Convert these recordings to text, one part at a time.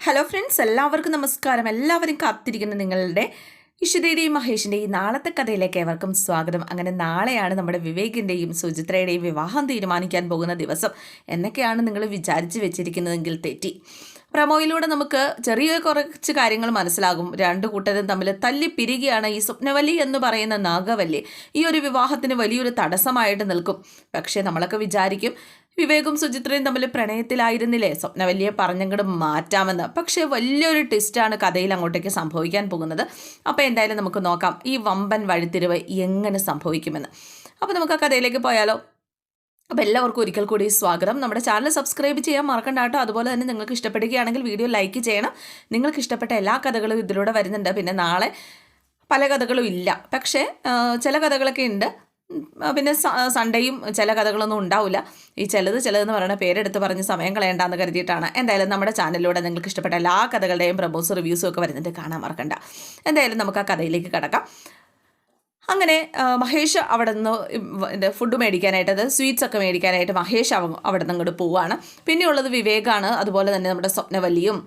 Hello friends എല്ലാവർക്കും നമസ്കാരം. എല്ലാവരും കാത്തിരിക്കുന്ന നിങ്ങളുടെ ഇഷിതയുടെയും മഹേഷിന്റെയും നാളത്തെ കഥയിലേക്ക് ഏവർക്കും സ്വാഗതം. അങ്ങനെ നാളെയാണ് നമ്മുടെ വിവേകിന്റെയും സുചിത്രയുടെയും വിവാഹം തീരുമാനിക്കാൻ പോകുന്ന ദിവസം എന്നൊക്കെയാണ് നിങ്ങൾ വിചാരിച്ച് വെച്ചിരിക്കുന്നതെങ്കിൽ തെറ്റി. പ്രമോയിലൂടെ നമുക്ക് ചെറിയ കുറച്ച് കാര്യങ്ങൾ മനസ്സിലാകും. രണ്ട് കൂട്ടരും തമ്മിൽ തല്ലി പിരികയാണ് ഈ സ്വപ്നവല്ലി എന്ന് പറയുന്ന നാഗവല്ലി ഈ ഒരു വിവാഹത്തിന് വലിയൊരു തടസ്സമായിട്ട് നിൽക്കും. പക്ഷേ നമ്മളൊക്കെ വിചാരിക്കും വിവേകും സുചിത്രയും തമ്മിൽ പ്രണയത്തിലായിരുന്നില്ലേ? സ്വപ്നവല്ലിയെ പറഞ്ഞങ്ങോട്ട് മാറ്റാമെന്ന്. പക്ഷേ വലിയൊരു ട്വിസ്റ്റാണ് കഥയിൽ അങ്ങോട്ടേക്ക് സംഭവിക്കാൻ പോകുന്നത്. അപ്പോൾ എന്തായാലും നമുക്ക് നോക്കാം ഈ വമ്പൻ വഴിത്തിരിവ് എങ്ങനെ സംഭവിക്കുമെന്ന്. അപ്പോൾ നമുക്ക് ആ കഥയിലേക്ക് പോയാലോ. അപ്പോൾ എല്ലാവർക്കും ഒരിക്കൽ കൂടി സ്വാഗതം. നമ്മുടെ ചാനൽ സബ്സ്ക്രൈബ് ചെയ്യാൻ മറക്കണ്ട കേട്ടോ. അതുപോലെ തന്നെ നിങ്ങൾക്ക് ഇഷ്ടപ്പെടുകയാണെങ്കിൽ വീഡിയോ ലൈക്ക് ചെയ്യണം. നിങ്ങൾക്ക് ഇഷ്ടപ്പെട്ട എല്ലാ കഥകളും ഇതിലൂടെ വരുന്നുണ്ട്. പിന്നെ നാളെ പല കഥകളും ഇല്ല. പക്ഷേ ചില കഥകളൊക്കെ ഉണ്ട്. പിന്നെ സൺഡേയും ചില കഥകളൊന്നും ഉണ്ടാവില്ല. ഈ ചിലത് ചിലതെന്ന് പറയുന്ന പേരെടുത്ത് പറഞ്ഞ് സമയം കളയണ്ടെന്ന് കരുതിയിട്ടാണ്. എന്തായാലും നമ്മുടെ ചാനലിലൂടെ നിങ്ങൾക്ക് ഇഷ്ടപ്പെട്ട എല്ലാ കഥകളുടെയും പ്രമോസ് റിവ്യൂസും ഒക്കെ വരുന്നുണ്ട്. കാണാൻ മറക്കണ്ട. എന്തായാലും നമുക്ക് ആ കഥയിലേക്ക് കിടക്കാം. അങ്ങനെ മഹേഷ് അവിടെ നിന്ന് ഫുഡ് മേടിക്കാനായിട്ട് അത് സ്വീറ്റ്സ് ഒക്കെ മേടിക്കാനായിട്ട് മഹേഷ് അവ അവിടെ നിന്ന് അങ്ങോട്ട് പോവുകയാണ് പിന്നെയുള്ളത് വിവേകാണ്. അതുപോലെ തന്നെ നമ്മുടെ സ്വപ്നവല്ലിയും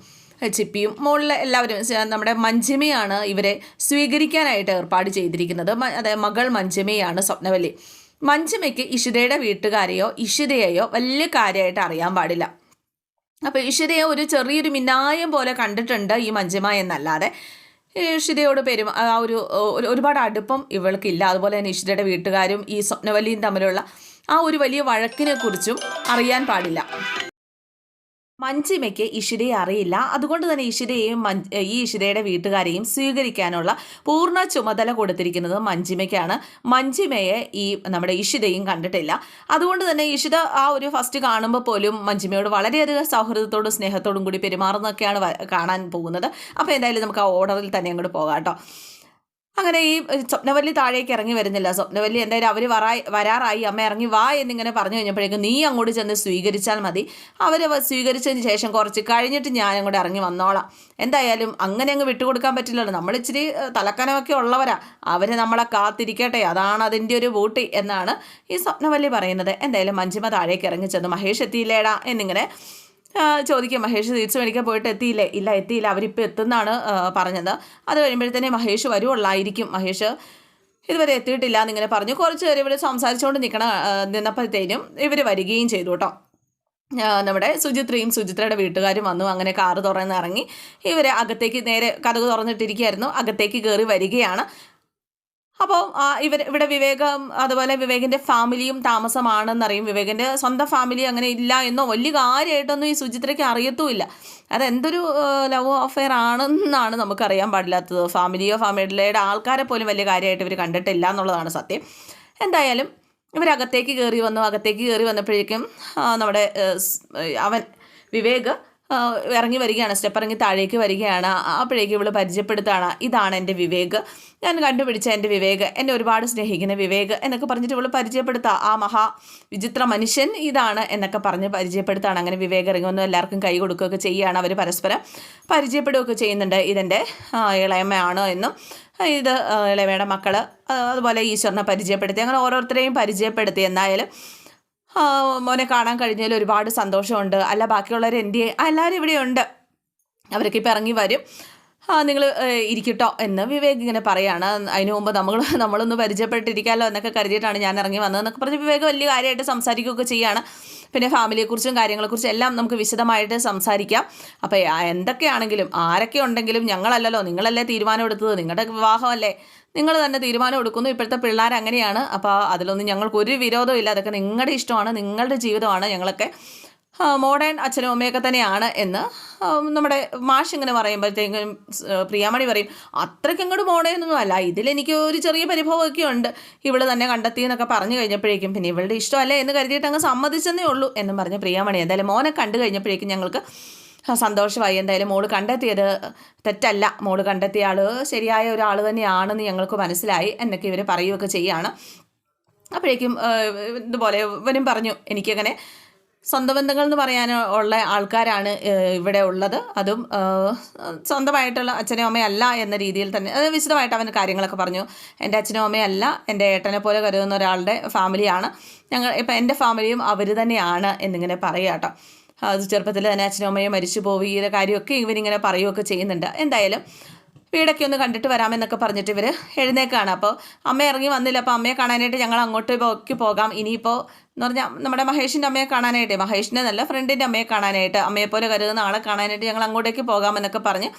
ചിപ്പിയും മുകളിലെ എല്ലാവരും നമ്മുടെ മഞ്ജിമയാണ് ഇവരെ സ്വീകരിക്കാനായിട്ട് ഏർപ്പാട് ചെയ്തിരിക്കുന്നത്. അതായത് മകൾ മഞ്ജിമയാണ് സ്വപ്നവല്ലി. മഞ്ജിമയ്ക്ക് ഇഷിതയുടെ വീട്ടുകാരെയോ ഇഷിതയെയോ വലിയ കാര്യമായിട്ട് അറിയാൻ പാടില്ല. അപ്പോൾ ഇഷിതയെ ഒരു ചെറിയൊരു മിന്നായം പോലെ കണ്ടിട്ടുണ്ട് ഈ മഞ്ജിമ എന്നല്ലാതെ. ഇഷിതയോട് പെരുമ ആ ഒരു ഒരു- ഒരുപാട് അടുപ്പം ഇവൾക്കില്ല. അതുപോലെ തന്നെ ഇഷിതയുടെ വീട്ടുകാരും ഈ സ്വപ്നവല്ലിയും തമ്മിലുള്ള ആ ഒരു വലിയ വഴക്കിനെ കുറിച്ചും അറിയാൻ പാടില്ല. മഞ്ജിമയ്ക്ക് ഇഷിതയെ അറിയില്ല. അതുകൊണ്ട് തന്നെ ഇഷിതയെയും ഈ ഇഷിതയുടെ വീട്ടുകാരെയും സ്വീകരിക്കാനുള്ള പൂർണ ചുമതല കൊടുത്തിരിക്കുന്നത് മഞ്ജിമയ്ക്കാണ്. മഞ്ജിമയെ ഈ നമ്മുടെ ഇഷിതയും കണ്ടിട്ടില്ല. അതുകൊണ്ട് തന്നെ ഇഷിത ആ ഒരു ഫസ്റ്റ് കാണുമ്പോൾ പോലും മഞ്ജിമയോട് വളരെയധികം സൗഹൃദത്തോടും സ്നേഹത്തോടും കൂടി പെരുമാറുന്നൊക്കെയാണ് കാണാൻ പോകുന്നത്. അപ്പോൾ എന്തായാലും നമുക്ക് ആ ഓർഡറിൽ തന്നെ അങ്ങോട്ട് പോകാം കേട്ടോ. അങ്ങനെ ഈ സ്വപ്നവല്ലി താഴേക്ക് ഇറങ്ങി വരുന്നില്ല. സ്വപ്നവല്ലി എന്തായാലും അവർ വറായി വരാറായി. അമ്മ ഇറങ്ങി വാ എന്നിങ്ങനെ പറഞ്ഞു കഴിഞ്ഞപ്പോഴേക്കും നീ അങ്ങോട്ട് ചെന്ന് സ്വീകരിച്ചാൽ മതി. അവർ സ്വീകരിച്ചതിന് ശേഷം കുറച്ച് കഴിഞ്ഞിട്ട് ഞാൻ അങ്ങോട്ട് ഇറങ്ങി വന്നോളാം. എന്തായാലും അങ്ങനെ അങ്ങ് വിട്ടുകൊടുക്കാൻ പറ്റില്ലല്ലോ. നമ്മൾ ഇച്ചിരി തലക്കനമൊക്കെ ഉള്ളവരാ. അവർ നമ്മളെ കാത്തിരിക്കട്ടെ. അതാണ് അതിന്റെ ഒരു ബൂട്ടി എന്നാണ് ഈ സ്വപ്നവല്ലി പറയുന്നത്. എന്തായാലും മഞ്ജിമ താഴേക്ക് ഇറങ്ങി ചെന്ന് മഹേഷ് എത്തിയില്ലേടാ എന്നിങ്ങനെ ചോദിക്കും മഹേഷ് സ്വീറ്റ്സ് മേടിക്കാൻ പോയിട്ട് എത്തിയില്ലേ? ഇല്ല എത്തിയില്ല. അവരിപ്പോൾ എത്തുന്നാണ് പറഞ്ഞത്. അത് കഴിയുമ്പോഴത്തേനെ മഹേഷ് വരുവുള്ളായിരിക്കും. മഹേഷ് ഇതുവരെ എത്തിയിട്ടില്ല എന്നിങ്ങനെ പറഞ്ഞു. കുറച്ച് പേര് ഇവിടെ സംസാരിച്ചുകൊണ്ട് നിൽക്കണ നിന്നപ്പോഴത്തേനും ഇവർ വരികയും ചെയ്തു കേട്ടോ നമ്മുടെ സുചിത്രയും സുചിത്രയുടെ വീട്ടുകാരും വന്നു. അങ്ങനെ കാറ് തുറന്ന് ഇറങ്ങി ഇവർ അകത്തേക്ക് നേരെ കഥക് തുറന്നിട്ടിരിക്കുകയായിരുന്നു. അകത്തേക്ക് കയറി വരികയാണ്. അപ്പോൾ ഇവർ ഇവിടെ വിവേകം അതുപോലെ വിവേകിന്റെ ഫാമിലിയും താമസമാണെന്നറിയും. വിവേകിന്റെ സ്വന്തം ഫാമിലി അങ്ങനെ ഇല്ല എന്നോ വലിയ കാര്യമായിട്ടൊന്നും ഈ സുചിത്രയ്ക്ക് അറിയത്തുമില്ല. അതെന്തൊരു ലവ് അഫെയർ ആണെന്നാണ് നമുക്കറിയാൻ പാടില്ലാത്തത്. ഫാമിലിയോ ഫാമിലിയുടെ ആൾക്കാരെ പോലും വലിയ കാര്യമായിട്ട് ഇവർ കണ്ടിട്ടില്ല എന്നുള്ളതാണ് സത്യം. എന്തായാലും ഇവരകത്തേക്ക് കയറി വന്നു. അകത്തേക്ക് കയറി വന്നപ്പോഴേക്കും നമ്മുടെ അവൻ വിവേക് ഇറങ്ങി വരികയാണ് സ്റ്റെപ്പ് ഇറങ്ങി താഴേക്ക് വരികയാണ്. അപ്പോഴേക്ക് ഇവൾ പരിചയപ്പെടുത്താണ് ഇതാണ് എന്റെ വിവേക്. ഞാൻ കണ്ടുപിടിച്ച എന്റെ വിവേക്. എന്നെ ഒരുപാട് സ്നേഹിക്കുന്ന വിവേക്. എന്നൊക്കെ പറഞ്ഞിട്ട് ഇവൾ പരിചയപ്പെടുത്തുക ആ മഹാ വിചിത്ര മനുഷ്യൻ ഇതാണ് എന്നൊക്കെ പറഞ്ഞ് പരിചയപ്പെടുത്താണ്. അങ്ങനെ വിവേക് ഇറങ്ങി വന്നു എല്ലാവർക്കും കൈ കൊടുക്കുകയൊക്കെ ചെയ്യുകയാണ് അവർ പരസ്പരം. പരിചയപ്പെടുകയൊക്കെ ചെയ്യുന്നുണ്ട്. ഇതെന്റെ ഇളയമ്മയാണ് എന്നും ഇത് ഇളയമ്മയുടെ മക്കൾ അതുപോലെ ഈശ്വരനെ പരിചയപ്പെടുത്തി. അങ്ങനെ ഓരോരുത്തരെയും പരിചയപ്പെടുത്തി. എന്തായാലും മോനെ കാണാൻ കഴിഞ്ഞതിൽ ഒരുപാട് സന്തോഷമുണ്ട്. അല്ല ബാക്കിയുള്ളവർ എന്റെ എല്ലാവരും ഇവിടെയുണ്ട്. അവരൊക്കെ ഇപ്പം ഇറങ്ങി വരും. ആ നിങ്ങൾ ഇരിക്കട്ടോ എന്ന് വിവേക് ഇങ്ങനെ പറയാണ്. അതിന് മുമ്പ് നമ്മൾ നമ്മളൊന്ന് പരിചയപ്പെട്ടിരിക്കാമല്ലോ എന്നൊക്കെ കരുതിയിട്ടാണ് ഞാൻ ഇറങ്ങി വന്നതെന്നൊക്കെ പറഞ്ഞ് വിവേക് വലിയ കാര്യമായിട്ട് സംസാരിക്കുകയൊക്കെ ചെയ്യാണ്. പിന്നെ ഫാമിലിയെക്കുറിച്ചും കാര്യങ്ങളെക്കുറിച്ചും എല്ലാം നമുക്ക് വിശദമായിട്ട് സംസാരിക്കാം. അപ്പോൾ എന്തൊക്കെയാണെങ്കിലും ആരൊക്കെ ഉണ്ടെങ്കിലും ഞങ്ങളല്ലല്ലോ നിങ്ങളല്ലേ തീരുമാനം എടുത്തത് നിങ്ങളുടെ വിവാഹമല്ലേ? നിങ്ങൾ തന്നെ തീരുമാനം എടുക്കുന്നു ഇപ്പോഴത്തെ പിള്ളേർ അങ്ങനെയാണ്. അപ്പോൾ അതിലൊന്നും ഞങ്ങൾക്ക് ഒരു വിരോധവും ഇല്ല. അതൊക്കെ നിങ്ങളുടെ ഇഷ്ടമാണ് നിങ്ങളുടെ ജീവിതമാണ് ഞങ്ങളൊക്കെ മോഡേൺ അച്ഛനും അമ്മയൊക്കെ തന്നെയാണ് എന്ന് നമ്മുടെ മാഷ് ഇങ്ങനെ പറയുമ്പോഴത്തേക്കും പ്രിയാമണി പറയും അത്രയ്ക്ക് അങ്ങോട്ട് മോഡേണൊന്നും അല്ല ഇതിലെനിക്ക് ഒരു ചെറിയ പരിഭവമൊക്കെ ഉണ്ട്. ഇവൾ തന്നെ കണ്ടെത്തി എന്നൊക്കെ പറഞ്ഞു കഴിഞ്ഞപ്പോഴേക്കും പിന്നെ ഇവളുടെ ഇഷ്ടമല്ലേ? എന്ന് കരുതിയിട്ട് അങ്ങ് സമ്മതിച്ചെന്നേ ഉള്ളൂ എന്നും പറഞ്ഞ് പ്രിയാമണി എന്തായാലും മോനെ കണ്ടു കഴിഞ്ഞപ്പോഴേക്കും ഞങ്ങൾക്ക് സന്തോഷമായി. എന്തായാലും മോൾ കണ്ടെത്തിയത് തെറ്റല്ല. മോൾ കണ്ടെത്തിയ ആൾ ശരിയായ ഒരാൾ തന്നെയാണെന്ന് ഞങ്ങൾക്ക് മനസ്സിലായി എന്നൊക്കെ ഇവർ പറയുകയൊക്കെ ചെയ്യുകയാണ് അപ്പോഴേക്കും ഇതുപോലെ ഇവനും പറഞ്ഞു എനിക്കങ്ങനെ സ്വന്തം ബന്ധങ്ങൾ എന്ന് പറയാൻ ഉള്ള ആൾക്കാരാണ് ഇവിടെ ഉള്ളത്. അതും സ്വന്തമായിട്ടുള്ള അച്ഛനും അമ്മയും അല്ല എന്ന രീതിയിൽ തന്നെ അത് വിശദമായിട്ട് അവൻ കാര്യങ്ങളൊക്കെ പറഞ്ഞു. എന്റെ അച്ഛനും അമ്മയും അല്ല എന്റെ ഏട്ടനെ പോലെ കരുതുന്ന ഒരാളുടെ ഫാമിലിയാണ്. ഞങ്ങൾ ഇപ്പം എന്റെ ഫാമിലിയും അവർ തന്നെയാണ് എന്നിങ്ങനെ പറയുക കേട്ടോ. അത് ചെറുപ്പത്തിൽ തന്നെ അച്ഛനും അമ്മയും മരിച്ചു പോവുക ഈ കാര്യമൊക്കെ ഇവരിങ്ങനെ പറയുകയൊക്കെ ചെയ്യുന്നുണ്ട്. എന്തായാലും വീടൊക്കെ ഒന്ന് കണ്ടിട്ട് വരാമെന്നൊക്കെ പറഞ്ഞിട്ട് ഇവർ എഴുന്നേക്കാണ്. അപ്പോൾ അമ്മ ഇറങ്ങി വന്നില്ല. അപ്പോൾ അമ്മയെ കാണാനായിട്ട് ഞങ്ങൾ അങ്ങോട്ട് പോക്കി പോകാം. ഇനിയിപ്പോൾ എന്ന് പറഞ്ഞാൽ നമ്മുടെ മഹേഷിന്റെ അമ്മയെ കാണാനായിട്ട്. മഹേഷിന്റെ നല്ല ഫ്രണ്ടിന്റെ അമ്മയെ കാണാനായിട്ട് അമ്മയെപ്പോലെ കരുതുന്ന ആളെ കാണാനായിട്ട് ഞങ്ങൾ അങ്ങോട്ടേക്ക് പോകാമെന്നൊക്കെ പറഞ്ഞ്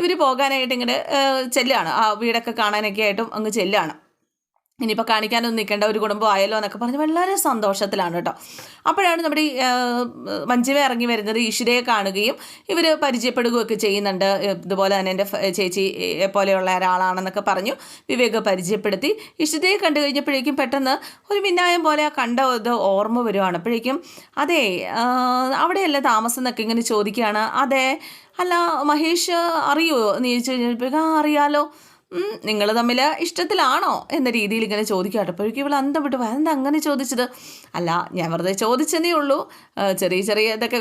ഇവർ പോകാനായിട്ട് ഇങ്ങനെ ചെല്ലുകയാണ് ആ വീടൊക്കെ കാണാനൊക്കെ ആയിട്ടും അങ്ങ് ചെല്ലുകയാണ് ഇനിയിപ്പോൾ കാണിക്കാനൊന്നും നിൽക്കേണ്ട ഒരു കുടുംബം ആയല്ലോ എന്നൊക്കെ പറഞ്ഞ് വളരെ സന്തോഷത്തിലാണ് കേട്ടോ. അപ്പോഴാണ് നമ്മുടെ ഈ ഇറങ്ങി വരുന്നത് ഈശ്വരയെ കാണുകയും ഇവർ പരിചയപ്പെടുകയൊക്കെ ചെയ്യുന്നുണ്ട്. ഇതുപോലെ തന്നെ എന്റെ ചേച്ചി പോലെയുള്ള ഒരാളാണെന്നൊക്കെ പറഞ്ഞു വിവേക് പരിചയപ്പെടുത്തി. ഈശ്വരയെ കണ്ടു കഴിഞ്ഞപ്പോഴേക്കും പെട്ടെന്ന് ഒരു മിന്നായം പോലെ ആ കണ്ട ഇത് ഓർമ്മ വരുവാണ്. അപ്പോഴേക്കും അതെ അവിടെയല്ല താമസം എന്നൊക്കെ ഇങ്ങനെ ചോദിക്കുകയാണ്. അതെ അല്ല മഹേഷ് അറിയുമോ എന്ന് ചോദിച്ചു കഴിഞ്ഞപ്പോഴേക്കും ആ അറിയാലോ. നിങ്ങൾ തമ്മിൽ ഇഷ്ടത്തിലാണോ എന്ന രീതിയിൽ ഇങ്ങനെ ചോദിക്കാട്ടോ. അപ്പോഴേക്കും ഇവൾ അന്തം വിട്ട് എന്താ അങ്ങനെ ചോദിച്ചത്? അല്ല ഞാൻ വെറുതെ ചോദിച്ചതേ ഉള്ളൂ. ചെറിയ ചെറിയ ഇതൊക്കെ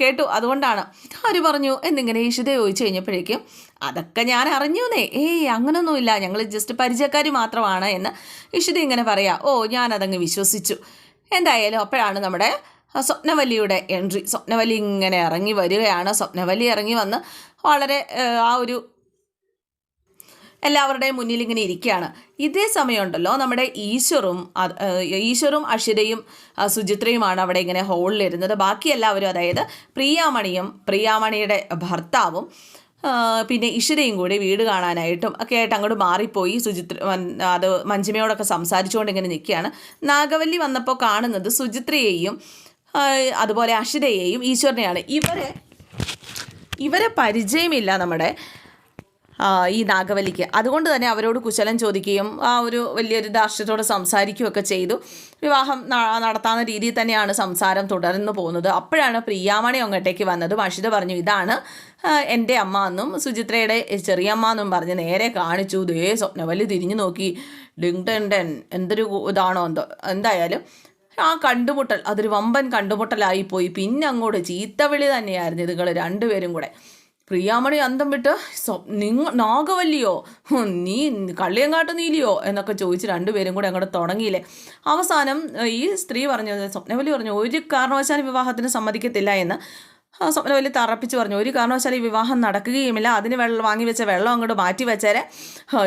കേട്ടു. അതുകൊണ്ടാണ് ആര് പറഞ്ഞു എന്നിങ്ങനെ ഈഷിത ചോദിച്ചു കഴിഞ്ഞപ്പോഴേക്കും അതൊക്കെ ഞാൻ അറിഞ്ഞൂന്നേ. ഏയ് അങ്ങനൊന്നുമില്ല. ഞങ്ങൾ ജസ്റ്റ് പരിചയക്കാർ മാത്രമാണ് എന്ന് ഇഷിത ഇങ്ങനെ പറയാം. ഓ ഞാനതങ്ങ് വിശ്വസിച്ചു. എന്തായാലും അപ്പോഴാണ് നമ്മുടെ സ്വപ്നവല്ലിയുടെ എൻട്രി. സ്വപ്നവലി ഇങ്ങനെ ഇറങ്ങി വരികയാണ്. സ്വപ്നവലി ഇറങ്ങി വന്ന് വളരെ ആ ഒരു എല്ലാവരുടെയും മുന്നിൽ ഇങ്ങനെ ഇരിക്കുകയാണ്. ഇതേ സമയമുണ്ടല്ലോ നമ്മുടെ ഈശ്വറും ഈശ്വറും അഷിരയും സുചിത്രയുമാണ് അവിടെ ഇങ്ങനെ ഹോളിലിരുന്നത് ബാക്കി എല്ലാവരും അതായത് പ്രിയാമണിയും പ്രിയാമണിയുടെ ഭർത്താവും പിന്നെ ഇഷിരയും കൂടി വീട് കാണാനായിട്ടും ഒക്കെ ആയിട്ട് അങ്ങോട്ട് മാറിപ്പോയി. സുചിത്ര അത് മഞ്ജിമയോടൊക്കെ സംസാരിച്ചുകൊണ്ട് ഇങ്ങനെ നിൽക്കുകയാണ്. നാഗവല്ലി വന്നപ്പോൾ കാണുന്നത് സുചിത്രയെയും അതുപോലെ അഷിതയെയും ഈശ്വരനെയാണ്. ഇവരെ ഇവരെ പരിചയമില്ല നമ്മുടെ ഈ നാഗവല്ലിക്ക്. അതുകൊണ്ട് തന്നെ അവരോട് കുശലം ചോദിക്കുകയും ആ ഒരു വലിയൊരു ദാർഷ്ട്യത്തോടെ സംസാരിക്കുകയൊക്കെ ചെയ്തു. വിവാഹം നടത്താവുന്ന രീതിയിൽ തന്നെയാണ് സംസാരം തുടർന്നു പോകുന്നത്. അപ്പോഴാണ് പ്രിയാമണി അങ്ങോട്ടേക്ക് വന്നത്. മഷിത പറഞ്ഞു ഇതാണ് എന്റെ അമ്മ എന്നും സുചിത്രയുടെ ചെറിയമ്മ എന്നും പറഞ്ഞ് നേരെ കാണിച്ചു. ദേ സ്വപ്നവലി തിരിഞ്ഞു നോക്കി. ഡിങ് ടെൻ ടെൻ എന്തൊരു ഇതാണോ എന്തോ എന്തായാലും ആ കണ്ടുമുട്ടൽ അതൊരു വമ്പൻ കണ്ടുമുട്ടലായി പോയി. പിന്നെ അങ്ങോട്ട് ചീത്തവിളി തന്നെയായിരുന്നു ഇതുങ്ങൾ രണ്ടുപേരും കൂടെ. പ്രിയാമണി അന്തം വിട്ട് നിങ്ങ നാഗവല്ലിയോ? നീ കള്ളിയങ്കാട്ട് നീലിയോ? എന്നൊക്കെ ചോദിച്ച് രണ്ടുപേരും കൂടെ അങ്ങോട്ട് തുടങ്ങിയില്ലേ. അവസാനം ഈ സ്ത്രീ പറഞ്ഞു സ്വപ്നവല്ലി പറഞ്ഞു ഒരു കാരണവശാലും വിവാഹത്തിന് സമ്മതിക്കത്തില്ല എന്ന്. സ്വപ്നവല്ലി തറപ്പിച്ച് പറഞ്ഞു ഒരു കാരണവശാലും ഈ വിവാഹം നടക്കുകയുമില്ല. അതിന് വെള്ളം വാങ്ങി വെച്ച വെള്ളം അങ്ങോട്ട് മാറ്റി വെച്ചേരെ.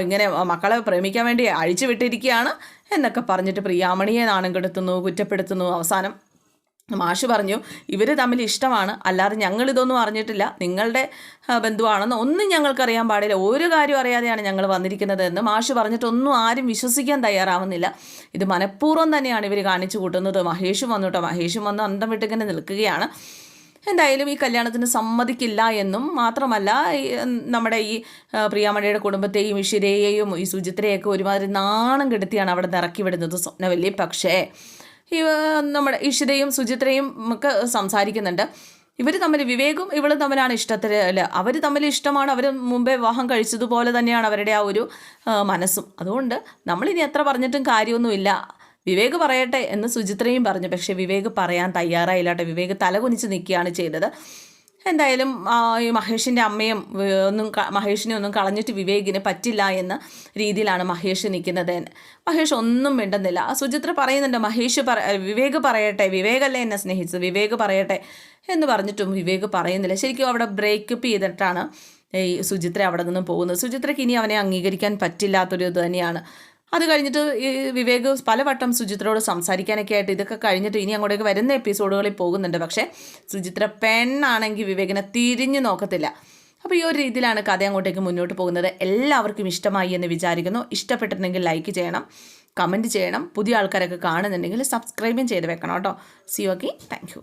ഇങ്ങനെ മക്കളെ പ്രേമിക്കാൻ വേണ്ടി അഴിച്ചു വിട്ടിരിക്കുകയാണ് എന്നൊക്കെ പറഞ്ഞിട്ട് പ്രിയാമണിയെ നാണം കെടുത്തുന്നു കുറ്റപ്പെടുത്തുന്നു. അവസാനം മാഷ് പറഞ്ഞു ഇവർ തമ്മിൽ ഇഷ്ടമാണ്. അല്ലാതെ ഞങ്ങളിതൊന്നും അറിഞ്ഞിട്ടില്ല. നിങ്ങളുടെ ബന്ധുവാണെന്ന് ഒന്നും ഞങ്ങൾക്കറിയാൻ പാടില്ല. ഒരു കാര്യം അറിയാതെയാണ് ഞങ്ങൾ വന്നിരിക്കുന്നത് എന്ന് മാഷ് പറഞ്ഞിട്ടൊന്നും ആരും വിശ്വസിക്കാൻ തയ്യാറാവുന്നില്ല. ഇത് മനഃപൂർവം തന്നെയാണ് ഇവർ കാണിച്ചു കൂട്ടുന്നത്. മഹേഷും വന്നു കേട്ടോ മഹേഷും വന്ന് അന്തം വിട്ടിങ്ങനെ നിൽക്കുകയാണ്. എന്തായാലും ഈ കല്യാണത്തിന് സമ്മതിക്കില്ല എന്നും മാത്രമല്ല നമ്മുടെ ഈ പ്രിയാമണിയുടെ കുടുംബത്തെയും ഇഷിരയെയും ഈ സുചിത്രയെയൊക്കെ ഒരുമാതിരി നാണം കെടുത്തിയാണ് അവിടെ നിന്ന് ഇറക്കി വിടുന്നത് സ്വപ്നവല്ലി. പക്ഷേ നമ്മുടെ ഇഷിതയും സുചിത്രയും ഒക്കെ സംസാരിക്കുന്നുണ്ട്. ഇവർ തമ്മിൽ വിവേകും ഇവളും തമ്മിലാണ് ഇഷ്ടത്തിൽ അവർ തമ്മിൽ ഇഷ്ടമാണ് അവർ മുമ്പേ വിവാഹം കഴിച്ചതുപോലെ തന്നെയാണ് അവരുടെ ആ ഒരു മനസ്സും. അതുകൊണ്ട് നമ്മളിനി എത്ര പറഞ്ഞിട്ടും കാര്യമൊന്നുമില്ല. വിവേക് പറയട്ടെ എന്ന് സുചിത്രയും പറഞ്ഞു. പക്ഷേ വിവേക് പറയാൻ തയ്യാറായില്ലാട്ടെ വിവേക് തലകുനിച്ച് നിൽക്കുകയാണ് ചെയ്തത്. എന്തായാലും ഈ മഹേഷിന്റെ അമ്മയും ഒന്നും മഹേഷിനെ ഒന്നും കളഞ്ഞിട്ട് വിവേകിന് പറ്റില്ല എന്ന രീതിയിലാണ് മഹേഷ് നിൽക്കുന്നത്. മഹേഷ് ഒന്നും മിണ്ടുന്നില്ല. സുചിത്ര പറയുന്നുണ്ട് മഹേഷ് പറ വിവേക് പറയട്ടെ വിവേകല്ലേ എന്നെ സ്നേഹിച്ചത് വിവേക് പറയട്ടെ എന്ന് പറഞ്ഞിട്ടും വിവേക് പറയുന്നില്ല. ശരിക്കും അവിടെ ബ്രേക്കപ്പ് ചെയ്തിട്ടാണ് ഈ സുചിത്ര അവിടെ നിന്നും പോകുന്നത്. സുചിത്രയ്ക്ക് ഇനി അവനെ അംഗീകരിക്കാൻ പറ്റില്ലാത്തൊരു ഇത് തന്നെയാണ്. അത് കഴിഞ്ഞിട്ട് ഈ വിവേക് പലവട്ടം സുചിത്രയോട് സംസാരിക്കാനൊക്കെ ആയിട്ട് ഇതൊക്കെ കഴിഞ്ഞിട്ട് ഇനി അങ്ങോട്ടേക്ക് വരുന്ന എപ്പിസോഡുകളിൽ പോകുന്നുണ്ട്. പക്ഷേ സുചിത്ര പെണ്ണാണെങ്കിൽ വിവേകിനെ തിരിഞ്ഞു നോക്കത്തില്ല. അപ്പോൾ ഈ ഒരു രീതിയിലാണ് കഥ അങ്ങോട്ടേക്ക് മുന്നോട്ട് പോകുന്നത്. എല്ലാവർക്കും ഇഷ്ടമായി എന്ന് വിചാരിക്കുന്നു. ഇഷ്ടപ്പെട്ടിട്ടുണ്ടെങ്കിൽ ലൈക്ക് ചെയ്യണം കമന്റ് ചെയ്യണം. പുതിയ ആൾക്കാരൊക്കെ കാണുന്നുണ്ടെങ്കിൽ സബ്സ്ക്രൈബും ചെയ്ത് വെക്കണം കേട്ടോ. C okay thank